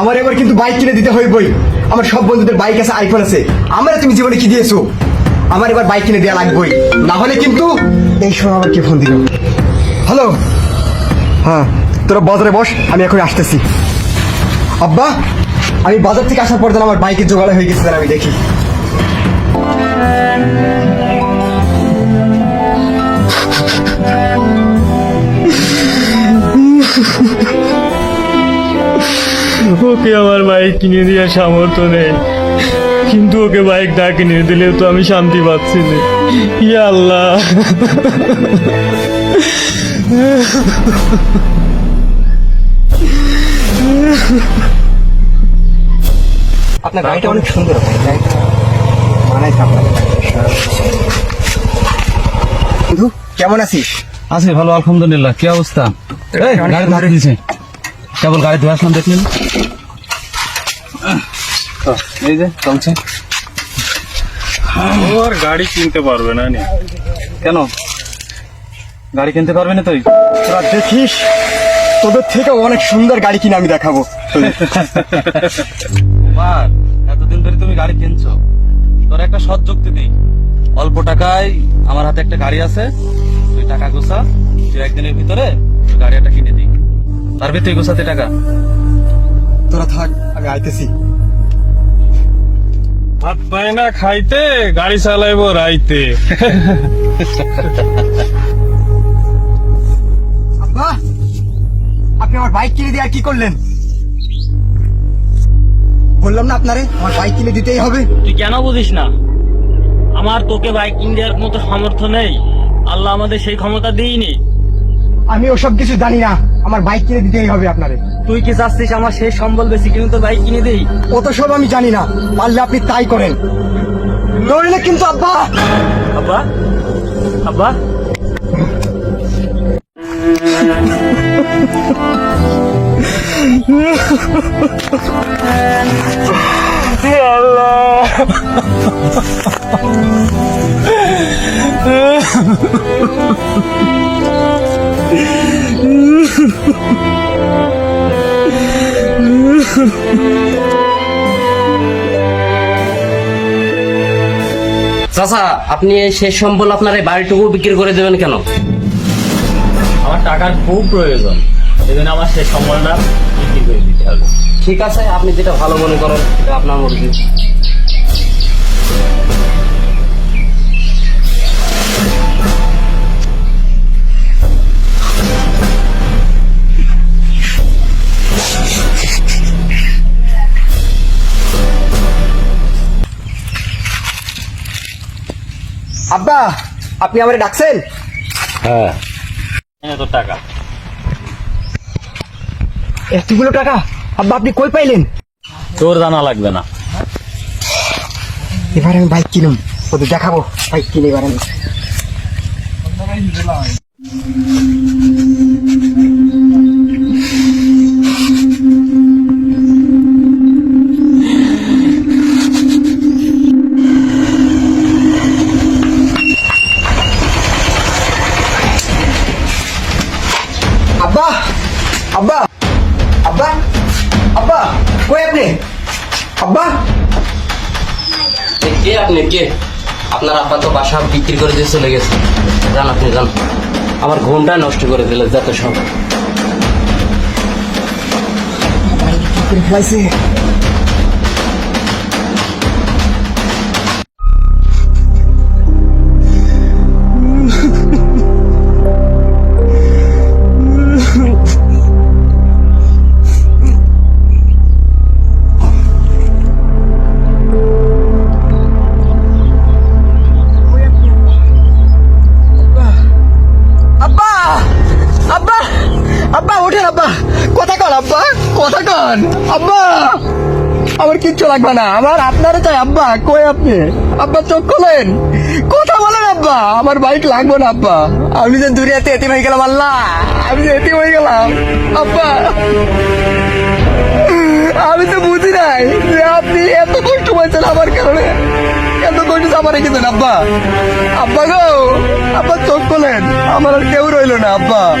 আমার এবার কিন্তু বাইক কিনে দিতে হইবই। আমার সব বন্ধুদের বাইক আছে, আইফোন আছে। আমার তুমি জীবনে কি দিয়েছ? আমার এবার বাইক কিনে দেওয়া লাগবেই। না হলে কিন্তু এই সময় আমার কে ফোন দিল? হ্যালো? হ্যাঁ তোরা বাজারে বস, আমি এখন আসতেছি। আব্বা, আমি বাজার থেকে আসার পর আমার বাইকের জোগাড় হয়ে গেছে আমি দেখি। ওকে আমার বাইক কিনে দেওয়ার সামর্থ্য নেই। কিন্তু ওকে বাইক না কিনে দিলেও তো আমি শান্তি পাচ্ছি না। ইয়া আল্লাহ। আপনার গাড়িটা অনেক সুন্দর গাড়িটা বন্ধু কেমন আছিস? আছি ভালো আলহামদুলিল্লাহ। কি অবস্থা? এই, গাড়ি। ধরে দিয়েছে। কেবল গাড়ি ধরে আসলাম দেখলেন? তো, এই যে চলছে। গাড়ি কিনতে পারবে না নি। কেন? গাড়ি কিনতে পারবি না তুই? তোরা দেখিস তোদের থেকে অনেক সুন্দর গাড়ি কিনে আমি দেখাবো। কুমার এতদিন ধরে তুমি গাড়ি কিনছো। তোর একটা সৎ যুক্তি দিই। অল্প টাকায় আমার হাতে একটা গাড়ি আছে। তুই টাকা গোছা তুই একদিনের ভিতরে গাড়ি একটা কিনে দিই। পারবি তুই গোছাতে টাকা। তোরা থাক আমি আইতেছি। ভাত পায় না খাইতে গাড়ি চালাইবো রাইতে। আব্বা আপনি আমার বাইক কিনে দিয়ে আর কি করলেন? বললাম না আপনারে আমার বাইক কিনে দিতেই হবে। তুই কেন বুঝিস না? আমার তোকে বাইক কিনে দেওয়ার মতো সামর্থ্য নেই। আল্লাহ আমাদের সেই ক্ষমতা দিইনি। আমি ওসব কিছু জানি না। আমার বাইক কিনে দিতেই হবে আপনারে। তুই কি চাচ্ছিস আমার শেষ সম্বল বেশি কিন্তু তো বাইক কিনে দেই? অত সব আমি জানি না। পারলে আপনি তাই করেন। নইলে কিন্তু আব্বা। আব্বা? আব্বা? চাচা আপনি এই শেষ সম্বল আপনার এই বাড়িটুকু বিক্রি করে দেবেন কেন? আমার টাকার খুব প্রয়োজন। এই জন্য আমার শেষ সম্বলটা বিক্রি করে দিতে হবে। ঠিক আছে আপনি যেটা ভালো মনে করেন সেটা আপনার মর্জি। আব্বা আপনি আমারে ডাকছেন? হ্যাঁ। এত টাকা। এতগুলো টাকা? আব্বা আপনি কই পাইলেন? তোর জানা লাগবে না। এবার আমি বাইক কিনুম। ওদের দেখাবো। বাইক কিনে এবার আমি। আব্বা আব্বা আব্বা কই আপনি? আব্বা? কে আপনি? কে? আপনার আব্বা তো বাসা বিক্রি করে দিয়ে চলে গেছে। যান আপনি যান। আমার ঘুমটা নষ্ট করে দিলে যাতে সব। কিচ্ছু লাগবে না। আমার আপনারে চাই আব্বা, কই আপনি? আব্বা, চোখ খোলেন। কথা বলেন, আব্বা। আমার বাইক লাগবে না, আব্বা। আমি যে দুনিয়াতে এতিম হয়ে গেলাম, আল্লাহ। আমি যে এতিম হয়ে গেলাম, আব্বা। আমি তো বুঝি নাই যে আপনি এত কষ্ট পাইছেন আমার কারণে। এত কষ্ট আমার রেখেছেন আব্বা। আব্বা গো, আব্বা, চোখ খোলেন। আমার আর কেউ রইল না, আব্বা।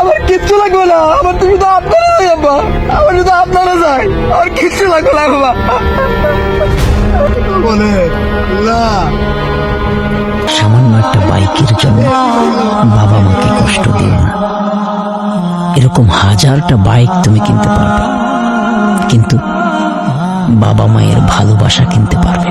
আমার কিচ্ছু লাগবে না। আমার তুমি তো আপনার আব্বা। আমার শুধু আপনারা যাই, আমার কিচ্ছু লাগবে না বাবা বলে, না। সামান্য একটা বাইকের জন্য বাবা মাকে কষ্ট দিও না। এরকম হাজারটা বাইক তুমি কিনতে পারবে। কিন্তু বাবা মায়ের ভালোবাসা কিনতে পারবে